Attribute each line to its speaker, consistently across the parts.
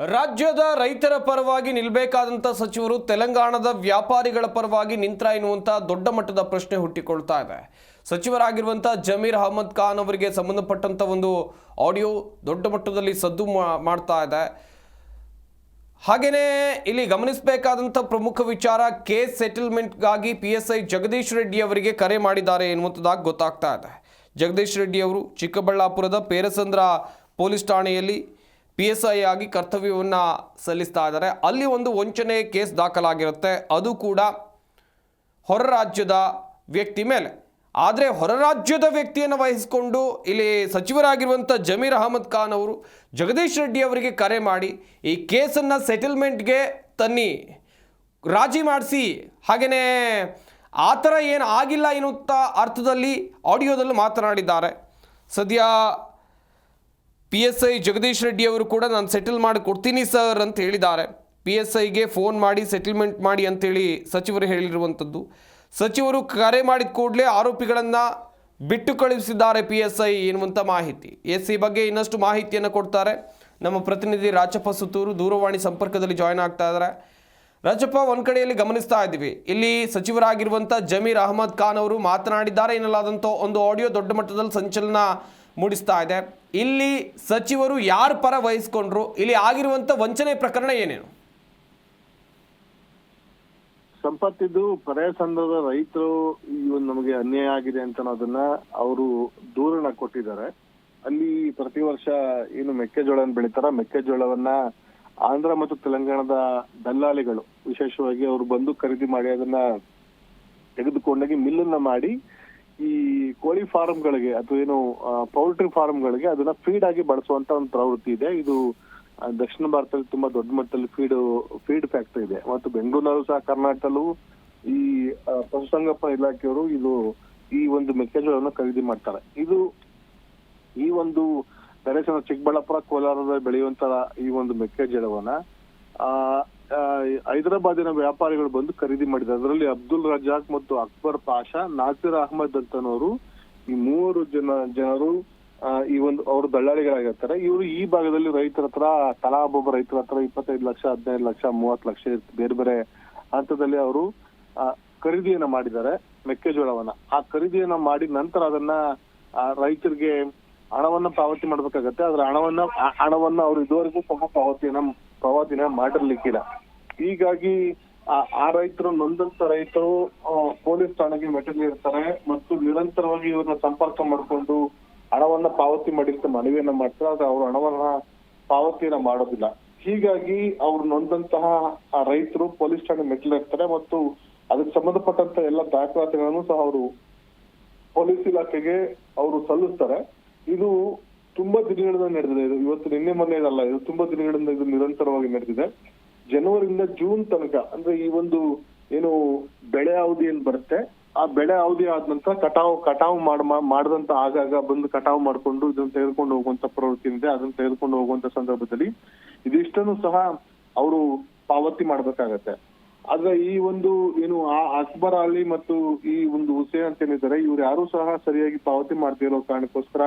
Speaker 1: ರಾಜ್ಯದ ರೈತರ ಪರವಾಗಿ ನಿಲ್ಲಬೇಕಾದಂಥ ಸಚಿವರು ತೆಲಂಗಾಣದ ವ್ಯಾಪಾರಿಗಳ ಪರವಾಗಿ ನಿಂತ್ರ ಎನ್ನುವಂಥ ದೊಡ್ಡ ಮಟ್ಟದ ಪ್ರಶ್ನೆ ಹುಟ್ಟಿಕೊಳ್ತಾ ಇದೆ. ಸಚಿವರಾಗಿರುವಂಥ ಜಮೀರ್ ಅಹಮದ್ ಖಾನ್ ಅವರಿಗೆ ಸಂಬಂಧಪಟ್ಟಂಥ ಒಂದು ಆಡಿಯೋ ದೊಡ್ಡ ಮಟ್ಟದಲ್ಲಿ ಸದ್ದು ಮಾಡ್ತಾ ಇದೆ. ಹಾಗೆಯೇ ಇಲ್ಲಿ ಗಮನಿಸಬೇಕಾದಂಥ ಪ್ರಮುಖ ವಿಚಾರ case ಸೆಟಲ್ಮೆಂಟ್ಗಾಗಿ P S I Jagadish Reddy ಅವರಿಗೆ ಕರೆ ಮಾಡಿದ್ದಾರೆ ಎನ್ನುವಂಥದ್ದಾಗಿ ಗೊತ್ತಾಗ್ತಾ ಇದೆ. ಜಗದೀಶ್ ರೆಡ್ಡಿ ಅವರು ಚಿಕ್ಕಬಳ್ಳಾಪುರದ ಪೇರಸಂದ್ರ ಪೊಲೀಸ್ ಠಾಣೆಯಲ್ಲಿ ಪಿ ಎಸ್ ಐ ಆಗಿ ಕರ್ತವ್ಯವನ್ನು ಸಲ್ಲಿಸ್ತಾ ಇದ್ದಾರೆ. ಅಲ್ಲಿ ಒಂದು ವಂಚನೆ ಕೇಸ್ ದಾಖಲಾಗಿರುತ್ತೆ. ಅದು ಕೂಡ ಹೊರ ರಾಜ್ಯದ ವ್ಯಕ್ತಿ ಮೇಲೆ. ಆದರೆ ಹೊರ ರಾಜ್ಯದ ವ್ಯಕ್ತಿಯನ್ನು ವಹಿಸಿಕೊಂಡು ಇಲ್ಲಿ ಸಚಿವರಾಗಿರುವಂಥ ಜಮೀರ್ ಅಹಮದ್ ಖಾನ್ ಅವರು ಜಗದೀಶ್ ರೆಡ್ಡಿ ಅವರಿಗೆ ಕರೆ ಮಾಡಿ ಈ ಕೇಸನ್ನು ಸೆಟಲ್ಮೆಂಟ್ಗೆ ತನ್ನಿ ರಾಜಿ ಮಾಡಿಸಿ. ಹಾಗೆಯೇ ಆ ಥರ ಏನು ಆಗಿಲ್ಲ ಎನ್ನುವಂಥ ಅರ್ಥದಲ್ಲಿ ಆಡಿಯೋದಲ್ಲಿ ಮಾತನಾಡಿದ್ದಾರೆ. ಸದ್ಯ P S I Jagadish Reddy ಅವರು ಕೂಡ ನಾನು ಸೆಟಲ್ ಮಾಡಿ ಕೊಡ್ತೀನಿ ಸರ್ ಅಂತ ಹೇಳಿದ್ದಾರೆ. ಪಿ ಎಸ್ ಐಗೆ ಫೋನ್ ಮಾಡಿ ಸೆಟಲ್ಮೆಂಟ್ ಮಾಡಿ ಅಂತೇಳಿ ಸಚಿವರು ಹೇಳಿರುವಂಥದ್ದು. ಸಚಿವರು ಕರೆ ಮಾಡಿದ ಕೂಡಲೇ ಆರೋಪಿಗಳನ್ನು ಬಿಟ್ಟು ಕಳುಹಿಸಿದ್ದಾರೆ ಪಿ ಎಸ್ ಐ ಎನ್ನುವಂಥ ಮಾಹಿತಿ. ಎಸ್ ಸಿ ಬಗ್ಗೆ ಇನ್ನಷ್ಟು ಮಾಹಿತಿಯನ್ನು ಕೊಡ್ತಾರೆ. ನಮ್ಮ ಪ್ರತಿನಿಧಿ ರಾಜಪ್ಪ ಸುತ್ತೂರು ದೂರವಾಣಿ ಸಂಪರ್ಕದಲ್ಲಿ ಜಾಯ್ನ್ ಆಗ್ತಾ ಇದ್ದಾರೆ. ರಾಜಪ್ಪ, ಒಂದು ಕಡೆಯಲ್ಲಿ ಗಮನಿಸ್ತಾ ಇದ್ದೀವಿ. ಇಲ್ಲಿ ಸಚಿವರಾಗಿರುವಂಥ ಜಮೀರ್ ಅಹಮದ್ ಖಾನ್ ಅವರು ಮಾತನಾಡಿದ್ದಾರೆ ಎನ್ನಲಾದಂಥ ಒಂದು ಆಡಿಯೋ ದೊಡ್ಡ ಮಟ್ಟದಲ್ಲಿ ಸಂಚಲನ ಮೂಡಿಸ್ತಾ ಇದೆ. ಇಲ್ಲಿ ಸಚಿವರು ಯಾರ ಪರ ವಹಿಸ್ಕೊಂಡ್ರು? ಇಲ್ಲಿ ಆಗಿರುವಂಥ ವಂಚನೆ ಪ್ರಕರಣ ಏನೇನು?
Speaker 2: ಸಂಪತ್ತಿದ್ದು ಸಂಘದ ರೈತರು ಇವ್ ನಮಗೆ ಅನ್ಯಾಯ ಆಗಿದೆ ಅಂತ ಅನ್ನೋದನ್ನ ಅವರು ದೂರಣ ಕೊಟ್ಟಿದ್ದಾರೆ. ಅಲ್ಲಿ ಪ್ರತಿ ವರ್ಷ ಏನು ಮೆಕ್ಕೆಜೋಳನ ಬೆಳಿತಾರ. ಮೆಕ್ಕೆಜೋಳವನ್ನ ಆಂಧ್ರ ಮತ್ತು ತೆಲಂಗಾಣದ ದಲ್ಲಾಳಿಗಳು ವಿಶೇಷವಾಗಿ ಅವರು ಬಂದು ಖರೀದಿ ಮಾಡಿ ಅದನ್ನ ತೆಗೆದುಕೊಂಡೋಗಿ ಮಿಲ್ಲನ್ನ ಮಾಡಿ ಈ ಕೋಳಿ ಫಾರ್ಮ್ಗಳಿಗೆ ಅಥವಾ ಏನು ಪೌಲ್ಟ್ರಿ ಫಾರ್ಮ್ಗಳಿಗೆ ಅದನ್ನ ಫೀಡ್ ಆಗಿ ಬಳಸುವಂತ ಒಂದು ಪ್ರವೃತ್ತಿ ಇದೆ. ಇದು ದಕ್ಷಿಣ ಭಾರತದಲ್ಲಿ ತುಂಬಾ ದೊಡ್ಡ ಮಟ್ಟದಲ್ಲಿ ಫೀಡ್ ಫೀಡ್ ಫ್ಯಾಕ್ಟರಿ ಇದೆ. ಮತ್ತು ಬೆಂಗಳೂರಿನಲ್ಲೂ ಸಹ ಕರ್ನಾಟಕದಲ್ಲೂ ಈ ಪಶುಸಂಗೋಪನಾ ಇಲಾಖೆಯವರು ಇದು, ಈ ಒಂದು ಮೆಕ್ಕೆಜೋಳವನ್ನು ಖರೀದಿ ಮಾಡ್ತಾರೆ. ಇದು ಈ ಒಂದು ಪ್ರದೇಶದ ಚಿಕ್ಕಬಳ್ಳಾಪುರ ಕೋಲಾರದಲ್ಲಿ ಬೆಳೆಯುವಂತ ಈ ಒಂದು ಮೆಕ್ಕೆಜೋಳವನ್ನ ಹೈದರಾಬಾದಿನ ವ್ಯಾಪಾರಿಗಳು ಬಂದು ಖರೀದಿ ಮಾಡಿದ್ದಾರೆ. ಅದರಲ್ಲಿ ಅಬ್ದುಲ್ ರಜಾಕ್ ಮತ್ತು ಅಕ್ಬರ್ ಪಾಷಾ, ನಾಸಿರ್ ಅಹಮದ್ ಅಂತನವರು ಈ ಮೂವರು ಜನ, ಜನರು ಈ ಒಂದು ಅವರು ದಳ್ಳಾಳಿಗಳಾಗಿರ್ತಾರೆ. ಇವರು ಈ ಭಾಗದಲ್ಲಿ ರೈತರ ಹತ್ರ, ತಲಾ ಒಬ್ಬೊಬ್ಬ ರೈತರ ಹತ್ರ ಇಪ್ಪತ್ತೈದು ಲಕ್ಷ, ಹದಿನೈದು ಲಕ್ಷ, ಮೂವತ್ತು ಲಕ್ಷ. ಬೇರೆ ಬೇರೆ ಹಂತದಲ್ಲಿ ಅವರು ಖರೀದಿಯನ್ನ ಮಾಡಿದ್ದಾರೆ, ಮೆಕ್ಕೆಜೋಳವನ್ನ. ಆ ಖರೀದಿಯನ್ನ ಮಾಡಿದ ನಂತರ ಅದನ್ನ ರೈತರಿಗೆ ಹಣವನ್ನ ಪಾವತಿ ಮಾಡ್ಬೇಕಾಗತ್ತೆ. ಅದ್ರ ಹಣವನ್ನ ಹಣವನ್ನ ಅವ್ರು ಇದುವರೆಗೂ ಪಾವತಿಯನ್ನ, ಪಾವತಿನ ಮಾಡಿರ್ಲಿಕ್ಕಿಲ್ಲ. ಹೀಗಾಗಿ, ಆ- ರೈತರು ನೊಂದಂತ ರೈತರು ಪೊಲೀಸ್ ಠಾಣೆಗೆ ಮೆಟ್ಟಿಲಿರ್ತಾರೆ ಮತ್ತು ನಿರಂತರವಾಗಿ ಇವ್ರನ್ನ ಸಂಪರ್ಕ ಮಾಡಿಕೊಂಡು ಹಣವನ್ನ ಪಾವತಿ ಮಾಡಿರ್ತ ಮನವಿಯನ್ನ ಮಾಡ್ತಾರೆ, ಆದ್ರೆ ಅವ್ರ ಹಣವನ್ನ ಪಾವತಿಯನ್ನ ಮಾಡೋದಿಲ್ಲ. ಹೀಗಾಗಿ ಅವ್ರು ನೊಂದಂತಹ, ಆ, ರೈತರು ಪೊಲೀಸ್ ಠಾಣೆ ಮೆಟ್ಟಿಲಿರ್ತಾರೆ ಮತ್ತು ಅದಕ್ಕೆ ಸಂಬಂಧಪಟ್ಟಂತ ಎಲ್ಲ ದಾಖಲಾತಿಗಳನ್ನು ಸಹ ಅವರು ಪೊಲೀಸ್ ಇಲಾಖೆಗೆ ಅವರು ಸಲ್ಲಿಸ್ತಾರೆ. ಇದು ತುಂಬಾ ದಿನಗಳಿಂದ ನಡೆದಿದೆ. ಇದು ಇವತ್ತು ನಿನ್ನೆ ಮೊನ್ನೆ ಇದಲ್ಲ ಇದು ತುಂಬಾ ದಿನಗಳಿಂದ ಇದು ನಿರಂತರವಾಗಿ ನಡೆದಿದೆ. ಜನವರಿಯಿಂದ ಜೂನ್ ತನಕ, ಅಂದ್ರೆ ಈ ಒಂದು ಏನು ಬೆಳೆ ಅವಧಿ ಏನ್ ಬರುತ್ತೆ, ಆ ಬೆಳೆ ಅವಧಿ ಆದ ನಂತರ ಕಟಾವು ಕಟಾವು ಮಾಡ ಮಾಡದಂತ ಆಗಾಗ ಬಂದು ಕಟಾವು ಮಾಡ್ಕೊಂಡು ಇದನ್ನ ತೆಗೆದುಕೊಂಡು ಹೋಗುವಂತ ಪ್ರವೃತ್ತಿ ಇದೆ ಅದನ್ನ ತೆಗೆದುಕೊಂಡು ಹೋಗುವಂತ ಸಂದರ್ಭದಲ್ಲಿ ಇದಿಷ್ಟನ್ನು ಸಹ ಅವರು ಪಾವತಿ ಮಾಡ್ಬೇಕಾಗತ್ತೆ. ಆದ್ರೆ ಈ ಒಂದು ಏನು ಆ ಅಕ್ಬರ್ ಅಲಿ ಮತ್ತು ಈ ಒಂದು ಹುಸೇನ್ ಅಂತ ಏನಿದ್ದಾರೆ, ಇವ್ರು ಯಾರು ಸಹ ಸರಿಯಾಗಿ ಪಾವತಿ ಮಾಡ್ತಿರೋ ಕಾರಣಕ್ಕೋಸ್ಕರ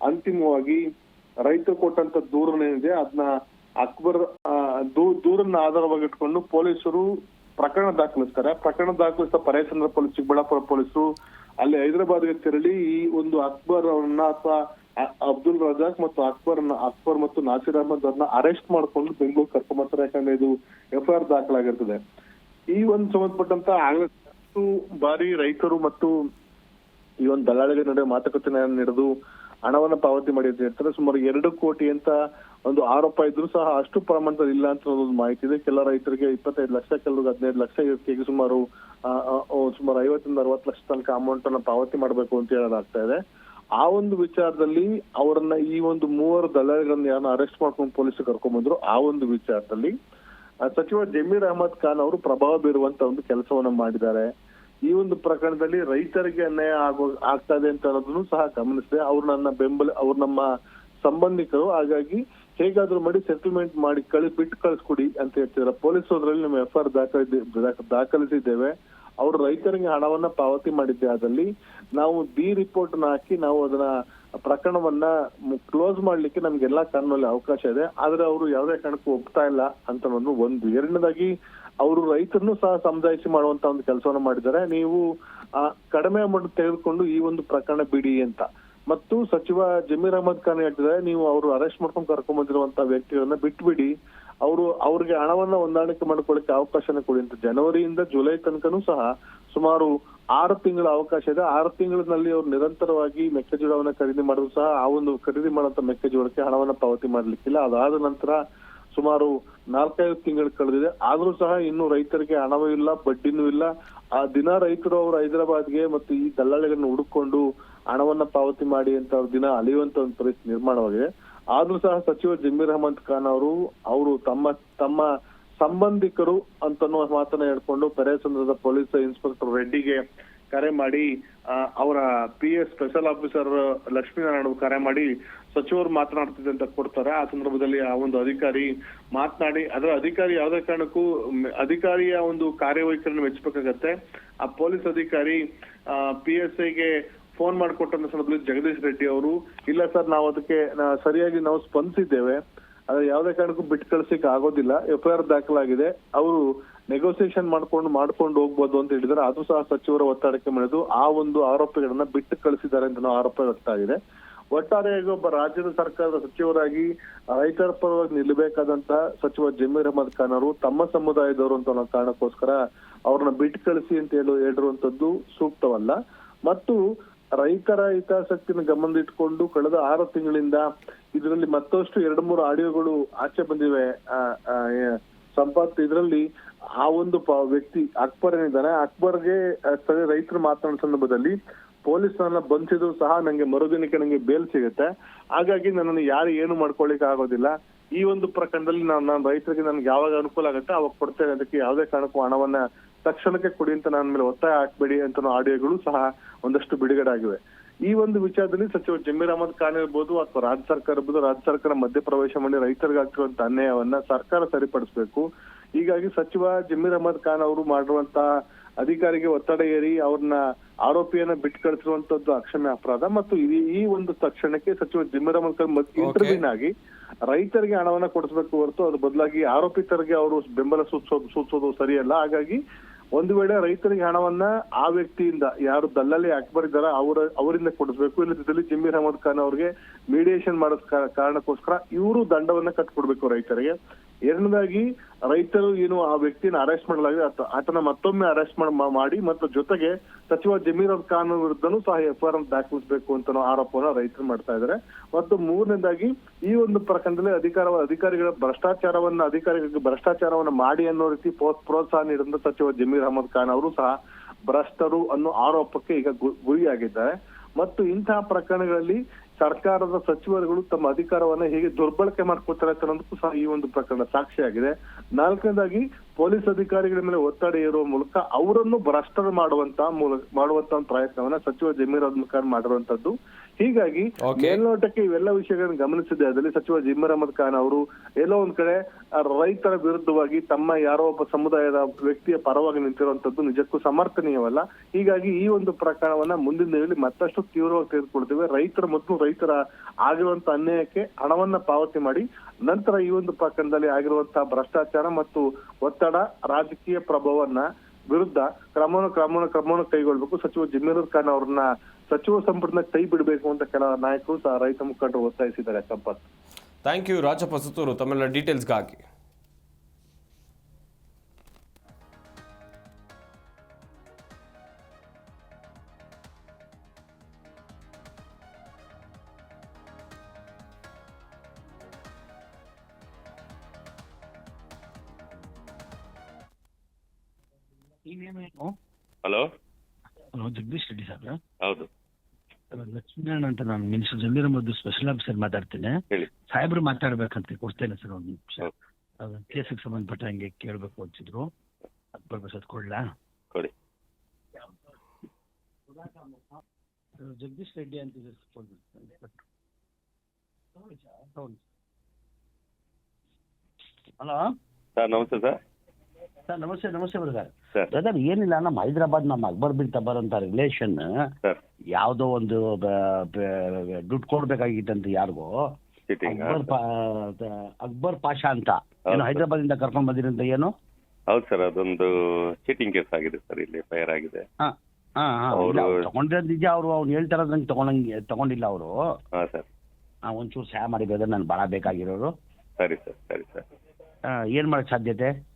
Speaker 2: ಅಂತಿಮವಾಗಿ ರೈತರು ಕೊಟ್ಟಂತ ದೂರನೇನಿದೆ ಅದನ್ನ ಅಕ್ಬರ್ ದೂರನ್ನ ಆಧಾರವಾಗಿಟ್ಕೊಂಡು ಪೊಲೀಸರು ಪ್ರಕರಣ ದಾಖಲಿಸ್ತಾರೆ. ಪ್ರಕರಣ ದಾಖಲಿಸಿದ ಪರೇಶಂದ್ರ ಪೊಲೀಸ್, ಚಿಕ್ಕಬಳ್ಳಾಪುರ ಪೊಲೀಸರು, ಅಲ್ಲಿ ಹೈದರಾಬಾದ್ಗೆ ತೆರಳಿ ಈ ಒಂದು ಅಕ್ಬರ್ ಅವರನ್ನ ಅಥವಾ ಅಬ್ದುಲ್ ರಜಾಕ್ ಮತ್ತು ಅಕ್ಬರ್ ಅಕ್ಬರ್ ಮತ್ತು ನಾಸಿರ್ ಅಹಮದ್ ಅವ್ರನ್ನ ಅರೆಸ್ಟ್ ಮಾಡ್ಕೊಂಡು ಬೆಂಗಳೂರು ಕರ್ಕೊಂಬರ್ತಾರೆ. ಯಾಕಂದ್ರೆ ಇದು ಎಫ್ಐಆರ್ ಆರ್ ದಾಖಲಾಗಿರ್ತದೆ. ಈ ಒಂದು ಸಂಬಂಧಪಟ್ಟಂತ ಆಗಷ್ಟು ಬಾರಿ ರೈತರು ಮತ್ತು ಈ ಒಂದು ದಲ್ಲಾಳಿಗಳ ನಡುವೆ ಮಾತುಕತೆ ನಡೆದು ಹಣವನ್ನು ಪಾವತಿ ಮಾಡಿರ್ತಾರೆ ಸುಮಾರು ಎರಡು ಕೋಟಿ ಅಂತ ಒಂದು ಆರೋಪ ಇದ್ರು ಸಹ ಅಷ್ಟು ಪ್ರಮಾಣದಲ್ಲಿ ಇಲ್ಲ ಅಂತ ಒಂದು ಮಾಹಿತಿ ಇದೆ. ಕೆಲ ರೈತರಿಗೆ ಇಪ್ಪತ್ತೈದು ಲಕ್ಷ, ಕೆಲವ್ರಿಗೆ ಹದಿನೈದು ಲಕ್ಷ ಕೆಗೆ ಸುಮಾರು ಸುಮಾರು ಐವತ್ತರಿಂದ ಅರವತ್ತು ಲಕ್ಷ ತನಕ ಅಮೌಂಟ್ ಅನ್ನ ಪಾವತಿ ಮಾಡಬೇಕು ಅಂತ ಹೇಳಲಾಗ್ತಾ ಇದೆ. ಆ ಒಂದು ವಿಚಾರದಲ್ಲಿ ಅವರನ್ನ ಈ ಒಂದು ಮೂವರು ದಲ್ಲಾಳಿಗಳನ್ನ ಯಾರನ್ನ ಅರೆಸ್ಟ್ ಮಾಡ್ಕೊಂಡು ಪೊಲೀಸರು ಕರ್ಕೊಂಡ್ ಬಂದ್ರು, ಆ ಒಂದು ವಿಚಾರದಲ್ಲಿ ಸಚಿವ ಜಮೀರ್ ಅಹಮದ್ ಖಾನ್ ಅವರು ಪ್ರಭಾವ ಬೀರುವಂತ ಒಂದು ಕೆಲಸವನ್ನ ಮಾಡಿದ್ದಾರೆ. ಈ ಒಂದು ಪ್ರಕರಣದಲ್ಲಿ ರೈತರಿಗೆ ಅನ್ಯಾಯ ಆಗೋ, ಆಗ್ತಾ ಅಂತ ಅನ್ನೋದನ್ನು ಸಹ ಗಮನಿಸಿದೆ. ಅವ್ರು ನನ್ನ ಬೆಂಬಲ, ಅವ್ರು ನಮ್ಮ ಸಂಬಂಧಿಕರು, ಹಾಗಾಗಿ ಹೇಗಾದ್ರೂ ಮಾಡಿ ಸೆಟಲ್ಮೆಂಟ್ ಮಾಡಿ ಕಳಿ, ಬಿಟ್ಟು ಕಳಿಸ್ಕೊಡಿ ಅಂತ ಹೇಳ್ತಿದ್ರು. ಪೊಲೀಸ್ ಅದರಲ್ಲಿ ನಮ್ಮ ಎಫ್ ಆರ್ ದಾಖಲಿಸಿದ್ದೇವೆ. ಅವರು ರೈತರಿಗೆ ಹಣವನ್ನ ಪಾವತಿ ಮಾಡಿದ್ದೆ. ಆದಲ್ಲಿ ನಾವು ಡಿ ರಿಪೋರ್ಟ್ ಹಾಕಿ ನಾವು ಅದನ್ನ ಪ್ರಕರಣವನ್ನ ಕ್ಲೋಸ್ ಮಾಡ್ಲಿಕ್ಕೆ ನಮ್ಗೆಲ್ಲಾ ಕಾನೂನಲ್ಲಿ ಅವಕಾಶ ಇದೆ. ಆದ್ರೆ ಅವರು ಯಾವುದೇ ಕಾರಣಕ್ಕೂ ಒಪ್ತಾ ಇಲ್ಲ ಅಂತ ಒಂದು. ಎರಡನೇದಾಗಿ ಅವರು ರೈತರನ್ನು ಸಹ ಸಮಜಾಯಿಸಿ ಮಾಡುವಂತ ಒಂದು ಕೆಲಸವನ್ನ ಮಾಡಿದ್ದಾರೆ. ನೀವು ಕಡಿಮೆ ಅಮೌಂಟ್ ತೆಗೆದುಕೊಂಡು ಈ ಒಂದು ಪ್ರಕರಣ ಬಿಡಿ ಅಂತ. ಮತ್ತು ಸಚಿವ ಜಮೀರ್ ಅಹಮದ್ ಖಾನ್ ಹೇಳ್ತಿದ್ದಾರೆ, ನೀವು ಅವರು ಅರೆಸ್ಟ್ ಮಾಡ್ಕೊಂಡು ಕರ್ಕೊಂಡ್ ಬಂದಿರುವಂತ ವ್ಯಕ್ತಿಗಳನ್ನ ಬಿಟ್ಬಿಡಿ. ಅವರು ಅವ್ರಿಗೆ ಹಣವನ್ನ ಹೊಂದಾಣಿಕೆ ಮಾಡ್ಕೊಳ್ಳಿಕ್ಕೆ ಅವಕಾಶನ ಕೊಡಿ ಅಂತ. ಜನವರಿಯಿಂದ ಜುಲೈ ತನಕನೂ ಸಹ ಸುಮಾರು ಆರು ತಿಂಗಳ ಅವಕಾಶ ಇದೆ. ಆರು ತಿಂಗಳಲ್ಲಿ ಅವ್ರು ನಿರಂತರವಾಗಿ ಮೆಕ್ಕೆಜೋಳವನ್ನ ಖರೀದಿ ಮಾಡಲು ಸಹ ಆ ಒಂದು ಖರೀದಿ ಮಾಡುವಂತ ಮೆಕ್ಕೆಜೋಳಕ್ಕೆ ಹಣವನ್ನ ಪಾವತಿ ಮಾಡ್ಲಿಕ್ಕಿಲ್ಲ. ಅದಾದ ನಂತರ ಸುಮಾರು ನಾಲ್ಕೈದು ತಿಂಗಳು ಕಳೆದಿದೆ. ಆದ್ರೂ ಸಹ ಇನ್ನು ರೈತರಿಗೆ ಹಣವೂ ಇಲ್ಲ, ಬಡ್ಡಿನೂ ಇಲ್ಲ. ಆ ದಿನ ರೈತರು ಅವರು ಹೈದರಾಬಾದ್ಗೆ ಮತ್ತು ಈ ದಲ್ಲಾಳಿಗಳನ್ನ ಹುಡುಕೊಂಡು ಹಣವನ್ನ ಪಾವತಿ ಮಾಡಿ ಅಂತ ಅವ್ರ ದಿನ ಅಲಿಯುವಂತ ಒಂದು ಪರಿಸ್ಥಿತಿ ನಿರ್ಮಾಣವಾಗಿದೆ. ಆದ್ರೂ ಸಹ ಸಚಿವ ಜಮೀರ್ ಅಹಮದ್ ಖಾನ್ ಅವರು ಅವರು ತಮ್ಮ ತಮ್ಮ ಸಂಬಂಧಿಕರು ಅಂತನೋ ಮಾತನ್ನ ಹೇಳ್ಕೊಂಡು ಪೆರೇಸಂದ್ರದ ಪೊಲೀಸ್ ಇನ್ಸ್ಪೆಕ್ಟರ್ ರೆಡ್ಡಿಗೆ ಕರೆ ಮಾಡಿ ಅವರ P S special officer Lakshminarayana ಕರೆ ಮಾಡಿ ಸಚಿವರು ಮಾತನಾಡ್ತಿದೆ ಅಂತ ಕೊಡ್ತಾರೆ. ಆ ಸಂದರ್ಭದಲ್ಲಿ ಆ ಒಂದು ಅಧಿಕಾರಿ ಮಾತನಾಡಿ, ಅದರ ಅಧಿಕಾರಿ ಯಾವುದೇ ಕಾರಣಕ್ಕೂ ಅಧಿಕಾರಿಯ ಒಂದು ಕಾರ್ಯವೈಖರಿಯನ್ನು ಮೆಚ್ಚಬೇಕಾಗತ್ತೆ ಆ ಪೊಲೀಸ್ ಅಧಿಕಾರಿ ಪಿ ಎಸ್ ಐಗೆ ಫೋನ್ ಮಾಡಿಕೊಟ್ಟಂತ ಸಂದರ್ಭದಲ್ಲಿ ಜಗದೀಶ್ ರೆಡ್ಡಿ ಅವರು, ಇಲ್ಲ ಸರ್, ನಾವು ಅದಕ್ಕೆ ಸರಿಯಾಗಿ ನಾವು ಸ್ಪಂದಿಸಿದ್ದೇವೆ. ಆದ್ರೆ ಯಾವುದೇ ಕಾರಣಕ್ಕೂ ಬಿಟ್ಟು ಕಳ್ಸಿಕ್ ಆಗೋದಿಲ್ಲ. ಎಫ್ ಐ ಆರ್ ದಾಖಲಾಗಿದೆ. ಅವರು ನೆಗೋಸಿಯೇಷನ್ ಮಾಡ್ಕೊಂಡು ಮಾಡ್ಕೊಂಡು ಹೋಗ್ಬೋದು ಅಂತ ಹೇಳಿದ್ರೆ ಅದು ಸಹ ಸಚಿವರ ಒತ್ತಡಕ್ಕೆ ಮಣಿದು ಆ ಒಂದು ಆರೋಪಿಗಳನ್ನ ಬಿಟ್ಟು ಕಳಿಸಿದ್ದಾರೆ ಅಂತ ಆರೋಪ ವ್ಯಕ್ತ ಆಗಿದೆ. ಒಟ್ಟಾರೆಯಾಗಿ ಒಬ್ಬ ರಾಜ್ಯದ ಸರ್ಕಾರದ ಸಚಿವರಾಗಿ ರೈತರ ಪರವಾಗಿ ನಿಲ್ಲಬೇಕಾದಂತಹ ಸಚಿವ ಜಮೀರ್ ಅಹಮದ್ ಖಾನ್ ಅವರು, ತಮ್ಮ ಸಮುದಾಯದವರು ಅಂತ ಅನ್ನೋ ಕಾರಣಕ್ಕೋಸ್ಕರ ಅವ್ರನ್ನ ಬಿಟ್ಟು ಕಳಿಸಿ ಅಂತ ಹೇಳಿ, ಹೇಳಿರುವಂತದ್ದು ಸೂಕ್ತವಲ್ಲ. ಮತ್ತು ರೈತರ ಹಿತಾಸಕ್ತಿನ ಗಮನದಿಟ್ಟುಕೊಂಡು ಕಳೆದ ಆರು ತಿಂಗಳಿಂದ ಇದರಲ್ಲಿ ಮತ್ತಷ್ಟು ಎರಡು ಮೂರು ಆಡಿಯೋಗಳು ಆಚೆ ಬಂದಿವೆ. ಸಂಪತ್, ಇದರಲ್ಲಿ ಆ ಒಂದು ವ್ಯಕ್ತಿ ಅಕ್ಬರ್ ಏನಿದ್ದಾನೆ, ಅಕ್ಬರ್ಗೆ ರೈತರು ಮಾತನಾಡೋ ಸಂದರ್ಭದಲ್ಲಿ ಪೊಲೀಸರನ್ನ ಬಂಧಿಸಿದ್ರು ಸಹ ನಂಗೆ ಮರುದಿನಕ್ಕೆ ನಂಗೆ ಬೇಲ್ ಸಿಗುತ್ತೆ. ಹಾಗಾಗಿ ನನ್ನನ್ನು ಯಾರು ಏನು ಮಾಡ್ಕೊಳ್ಳಿಕ್ಕೆ ಆಗೋದಿಲ್ಲ. ಈ ಒಂದು ಪ್ರಕರಣದಲ್ಲಿ ನಾನು ನಾನು ರೈತರಿಗೆ ನನ್ಗೆ ಯಾವಾಗ ಅನುಕೂಲ ಆಗುತ್ತೆ ಅವಾಗ ಕೊಡ್ತೇನೆ. ಅದಕ್ಕೆ ಯಾವುದೇ ಕಾರಣಕ್ಕೂ ಹಣವನ್ನ ತಕ್ಷಣಕ್ಕೆ ಕೊಡಿ ಅಂತ ನನ್ನ ಮೇಲೆ ಒತ್ತಾಯ ಹಾಕ್ಬೇಡಿ ಅಂತ ಆಡಿಯೋಗಳು ಸಹ ಒಂದಷ್ಟು ಬಿಡುಗಡೆ ಆಗಿವೆ ಈ ಒಂದು ವಿಚಾರದಲ್ಲಿ ಸಚಿವ ಜಮೀರ್ ಅಹಮದ್ ಖಾನ್ ಇರ್ಬೋದು ಅಥವಾ ರಾಜ್ಯ ಸರ್ಕಾರ ಇರ್ಬೋದು ರಾಜ್ಯ ಸರ್ಕಾರ ಮಧ್ಯಪ್ರವೇಶ ಮಾಡಿ ರೈತರಿಗೆ ಆಗ್ತಿರುವಂತ ಅನ್ಯಾಯವನ್ನ ಸರ್ಕಾರ ಸರಿಪಡಿಸಬೇಕು. ಹೀಗಾಗಿ ಸಚಿವ ಜಮೀರ್ ಅಹಮದ್ ಖಾನ್ ಅವರು ಮಾಡಿರುವಂತಹ ಅಧಿಕಾರಿಗೆ ಒತ್ತಡ ಏರಿ ಅವ್ರನ್ನ ಆರೋಪಿಯನ್ನ ಬಿಟ್ಟು ಕಳಿಸಿರುವಂತದ್ದು ಅಕ್ಷಮ್ಯ ಅಪರಾಧ ಮತ್ತು ಈ ಈ ಒಂದು ತಕ್ಷಣಕ್ಕೆ ಸಚಿವ ಜಮೀರ್ ಅಹಮದ್ ಖಾನ್ ಇಂಟರ್ವ್ಯೂನ್ ಆಗಿ ರೈತರಿಗೆ ಹಣವನ್ನ ಕೊಡಿಸಬೇಕು ಹೊರತು ಅದ್ರ ಬದಲಾಗಿ ಆರೋಪಿತರಿಗೆ ಅವರು ಬೆಂಬಲ ಸೂಚಿಸೋದು ಸೂಚಿಸೋದು ಸರಿಯಲ್ಲ. ಹಾಗಾಗಿ ಒಂದು ವೇಳೆ ರೈತರಿಗೆ ಹಣವನ್ನ ಆ ವ್ಯಕ್ತಿಯಿಂದ ಯಾರು ದಲ್ಲಲ್ಲಿ ಅಕ್ಬರ್ ಇದ್ದಾರ ಅವರ, ಅವರಿಂದ ಕೊಡಿಸ್ಬೇಕು, ಇಲ್ಲದಿದ್ದಲ್ಲಿ ಜಮೀರ್ ಅಹಮದ್ ಖಾನ್ ಅವ್ರಿಗೆ ಮೀಡಿಯೇಷನ್ ಮಾಡೋ ಕಾ- ಕಾರಣಕ್ಕೋಸ್ಕರ ಇವರು ದಂಡವನ್ನ ಕಟ್ಕೊಡ್ಬೇಕು ರೈತರಿಗೆ. ಎರಡನೇದಾಗಿ, ರೈತರು ಏನು ಆ ವ್ಯಕ್ತಿನ ಅರೆಸ್ಟ್ ಮಾಡಲಾಗಿದೆ, ಆತ- ಆತನ ಮತ್ತೊಮ್ಮೆ ಅರೆಸ್ಟ್ ಮಾಡಿ ಮತ್ತು ಜೊತೆಗೆ ಸಚಿವ ಜಮೀರ್ ಅಲ್ ಖಾನ್ ವಿರುದ್ಧನೂ ಸಹ ಎಫ್ ಐ ಆರ್ ದಾಖಲಿಸಬೇಕು ಅಂತ ಆರೋಪವನ್ನು ರೈತರು ಮಾಡ್ತಾ ಇದ್ದಾರೆ ಮತ್ತು ಮೂರನೇದಾಗಿ, ಈ ಒಂದು ಪ್ರಕರಣದಲ್ಲಿ ಅಧಿಕಾರ, ಅಧಿಕಾರಿಗಳ ಭ್ರಷ್ಟಾಚಾರವನ್ನ, ಅಧಿಕಾರಿಗಳಿಗೆ ಭ್ರಷ್ಟಾಚಾರವನ್ನ ಮಾಡಿ ಅನ್ನೋ ರೀತಿ ಪ್ರೋ- ಪ್ರೋತ್ಸಾಹ ನೀಡಿದ ಸಚಿವ ಜಮೀರ್ ಅಹಮದ್ ಖಾನ್ ಅವರು ಸಹ ಭ್ರಷ್ಟರು ಅನ್ನೋ ಆರೋಪಕ್ಕೆ ಈಗ ಗುರಿಯಾಗಿದ್ದಾರೆ. ಮತ್ತು ಇಂತಹ ಪ್ರಕರಣಗಳಲ್ಲಿ ಸರ್ಕಾರದ ಸಚಿವರುಗಳು ತಮ್ಮ ಅಧಿಕಾರವನ್ನ ಹೇಗೆ ದುರ್ಬಳಕೆ ಮಾಡ್ಕೊತಾರೆ ಅನ್ನೋದಕ್ಕೂ ಸಹ ಈ ಒಂದು ಪ್ರಕರಣ ಸಾಕ್ಷಿಯಾಗಿದೆ ನಾಲ್ಕನೇದಾಗಿ ಪೊಲೀಸ್ ಅಧಿಕಾರಿಗಳ ಮೇಲೆ ಒತ್ತಡ ಇರುವ ಮೂಲಕ ಅವರನ್ನು ಭ್ರಷ್ಟರ ಮಾಡುವಂತ ಮೂಲ ಮಾಡುವಂತ ಒಂದು ಪ್ರಯತ್ನವನ್ನ ಸಚಿವ ಜಮೀರ್ ಅಹ್ಮದ್ ಖಾನ್ ಮಾಡಿರುವಂತದ್ದು. ಹೀಗಾಗಿ. ಮೇಲ್ನೋಟಕ್ಕೆ ಇವೆಲ್ಲ ವಿಷಯಗಳನ್ನು ಗಮನಿಸಿದೆ. ಅದರಲ್ಲಿ ಸಚಿವ ಜಿಮ್ಮರ್ ಅಹಮದ್ ಖಾನ್ ಅವರು ಎಲ್ಲೋ ಒಂದ್ ಕಡೆ ರೈತರ ವಿರುದ್ಧವಾಗಿ ತಮ್ಮ ಯಾರೋ ಒಬ್ಬ ಸಮುದಾಯದ ವ್ಯಕ್ತಿಯ ಪರವಾಗಿ ನಿಂತಿರುವಂತದ್ದು ನಿಜಕ್ಕೂ ಸಮರ್ಥನೀಯವಲ್ಲ. ಹೀಗಾಗಿ ಈ ಒಂದು ಪ್ರಕರಣವನ್ನ ಮುಂದಿನ ದಿನದಲ್ಲಿ ಮತ್ತಷ್ಟು ತೀವ್ರವಾಗಿ ತೆಗೆದುಕೊಳ್ತೇವೆ. ರೈತರ ಮತ್ತು ರೈತರ ಆಗಿರುವಂತ ಅನ್ಯಾಯಕ್ಕೆ ಹಣವನ್ನ ಪಾವತಿ ಮಾಡಿ ನಂತರ ಈ ಒಂದು ಪ್ರಕರಣದಲ್ಲಿ ಆಗಿರುವಂತಹ ಭ್ರಷ್ಟಾಚಾರ ಮತ್ತು ಒತ್ತಡ ರಾಜಕೀಯ ಪ್ರಭಾವವನ್ನ ವಿರುದ್ಧ ಕ್ರಮವನ್ನು ಕ್ರಮವನ್ನು ಕ್ರಮವನ್ನು ಕೈಗೊಳ್ಳಬೇಕು. ಸಚಿವ ಜಮೀರ್ ಖಾನ್ ಅವ್ರನ್ನ ಸಚಿವ ಸಂಪುಟನ ಕೈ ಬಿಡಬೇಕು ಅಂತ ಕೆಲ ನಾಯಕರು ಸಹ ರೈತ ಮುಖಂಡರು ಒತ್ತಾಯಿಸಿದ್ದಾರೆ ಸಂಪತ್.
Speaker 1: ಥ್ಯಾಂಕ್ ಯು ರಾಜಪ್ಪ ಸುತ್ತೂರು ತಮ್ಮೆಲ್ಲ ಡೀಟೇಲ್ಸ್ಗಾಗಿ
Speaker 3: ಈ ನೇಮ್ ಏನು?
Speaker 4: Hello
Speaker 3: hello Jagadish Reddy sir
Speaker 4: ಹೌದು.
Speaker 3: ಲಕ್ಷ್ಮೀನಾರಾಯಣ ಅಂತ ನಾನು ಮಿನಿಸ್ಟರ್ ಜಮೀರ್ ಮದ್ದು ಸ್ಪೆಷಲ್ ಆಫೀಸರ್ ಮಾತಾಡ್ತೇನೆ.
Speaker 4: ಹೇಳಿ.
Speaker 3: ಸಾಹೇಬ್ರು ಮಾತಾಡ್ಬೇಕಂತ ಕೊಡ್ತೇನೆ ಸರ್ ಒಂದು ನಿಮಿಷ. ಕೇಸಿಗೆ ಸಂಬಂಧಪಟ್ಟ ಹಂಗೆ ಕೇಳಬೇಕು ಅಂತಿದ್ರು. ಅದು ಬರ್ಬೇಕು ಕೊಡ್ಲಾ?
Speaker 4: ಕೊಡಿ.
Speaker 3: ಜಗದೀಶ್ ರೆಡ್ಡಿ ಅಂತ ಹಲೋ.
Speaker 4: ಸರ್ ನಮಸ್ತೆ ಸರ್.
Speaker 3: ಸರ್ ನಮಸ್ತೆ ನಮಸ್ತೆ ಬ್ರದರ್.
Speaker 4: ಸರ್.
Speaker 3: ಬ್ರದರ್ ಏನಿಲ್ಲ ನಮ್ಮ ಹೈದರಾಬಾದ್ ನಮ್ಮ ಅಕ್ಬರ್ ಬಿನ್ ಬರೋಂತ ಅಂತ ರಿಲೇಷನ್ ಯಾವುದೋ ಒಂದು ದುಡ್ಡು ಕೊಡ್ಬೇಕಾಗಿತ್ತಂತ ಯಾರಿಗೋ ಅಕ್ಬರ್ ಅಕ್ಬರ್ ಪಾಷಾ ಅಂತ. ಏನು
Speaker 4: ಹೈದರಾಬಾದ್
Speaker 3: ಇಂದ ಕರ್ಕೊಂಡ್ ಬಂದಿರಂತ ಏನು?
Speaker 4: ಹೌದು ಸರ್ ಅದೊಂದು ಚೀಟಿಂಗ್ ಕೇಸ್ ಆಗಿದೆ ಸರ್ ಇಲ್ಲಿ ಫೈರ್ ಆಗಿದೆ.
Speaker 3: ಹಾ ಹಾ ಹಾ.
Speaker 4: ಅವ್ರು-
Speaker 3: ಅವ್ನು ಹೇಳ್ತಾರ ತಗೊಂಡಂಗೆ ತಗೊಂಡಿಲ್ಲ ಅವರು.
Speaker 4: ಸರ್.
Speaker 3: ಒಂಚೂರು ಸಹಾಯ ಮಾಡಿ ಬ್ರದರ್ ನಾನು ಭಾಳ ಬೇಕಾಗಿರೋರು.
Speaker 4: ಸರಿ ಸರ್ ಸರಿ ಸರ್.
Speaker 3: ಏನ್ ಮಾಡಕ್ ಸಾಧ್ಯತೆ?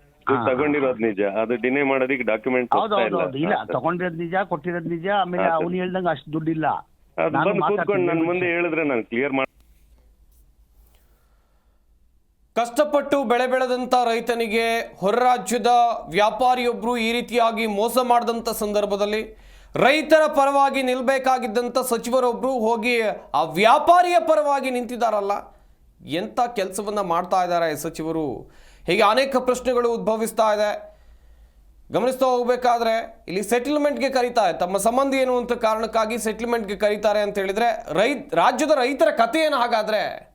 Speaker 4: ತಗೊಂಡಿರೋದು ನಿಜ. ಅದು ಡಿನೇ ಮಾಡೋದಕ್ಕೆ ಡಾಕ್ಯುಮೆಂಟ್
Speaker 3: ಇಲ್ಲ ತಗೊಂಡಿರೋದ್ ನಿಜ ಕೊಟ್ಟಿರೋದ್ ನಿಜ ಆಮೇಲೆ. ಅವ್ನು ಹೇಳ್ದಂಗ ಅಷ್ಟು ದುಡ್ಡಿಲ್ಲ. ನಾನು
Speaker 4: ಕೂತ್ಕೊಂಡು ನನ್ನ ಮುಂದೆ ಹೇಳಿದ್ರೆ ನಾನು ಕ್ಲಿಯರ್ ಮಾಡ
Speaker 1: ಕಷ್ಟಪಟ್ಟು ಬೆಳೆ ಬೆಳೆದಂತ ರೈತನಿಗೆ ಹೊರ ರಾಜ್ಯದ ವ್ಯಾಪಾರಿಯೊಬ್ರು ಈ ರೀತಿಯಾಗಿ ಮೋಸ ಮಾಡಿದಂಥ ಸಂದರ್ಭದಲ್ಲಿ ರೈತರ ಪರವಾಗಿ ನಿಲ್ಬೇಕಾಗಿದ್ದಂಥ ಸಚಿವರೊಬ್ರು ಹೋಗಿ ಆ ವ್ಯಾಪಾರಿಯ ಪರವಾಗಿ ನಿಂತಿದ್ದಾರಲ್ಲ ಎಂಥ ಕೆಲಸವನ್ನು ಮಾಡ್ತಾ ಇದ್ದಾರೆ ಸಚಿವರು? ಹೀಗೆ ಅನೇಕ ಪ್ರಶ್ನೆಗಳು ಉದ್ಭವಿಸ್ತಾ ಇದೆ. ಗಮನಿಸ್ತಾ ಹೋಗ್ಬೇಕಾದ್ರೆ, ಇಲ್ಲಿ ಸೆಟಲ್ಮೆಂಟ್ಗೆ ಕರೀತಾರೆ ತಮ್ಮ ಸಂಬಂಧ ಏನು ಅಂತ ಕಾರಣಕ್ಕಾಗಿ ಸೆಟಲ್ಮೆಂಟ್ಗೆ ಕರೀತಾರೆ ಅಂತ ಹೇಳಿದ್ರೆ, ರೈತ, ರಾಜ್ಯದ ರೈತರ ಕಥೆ ಏನು ಹಾಗಾದ್ರೆ?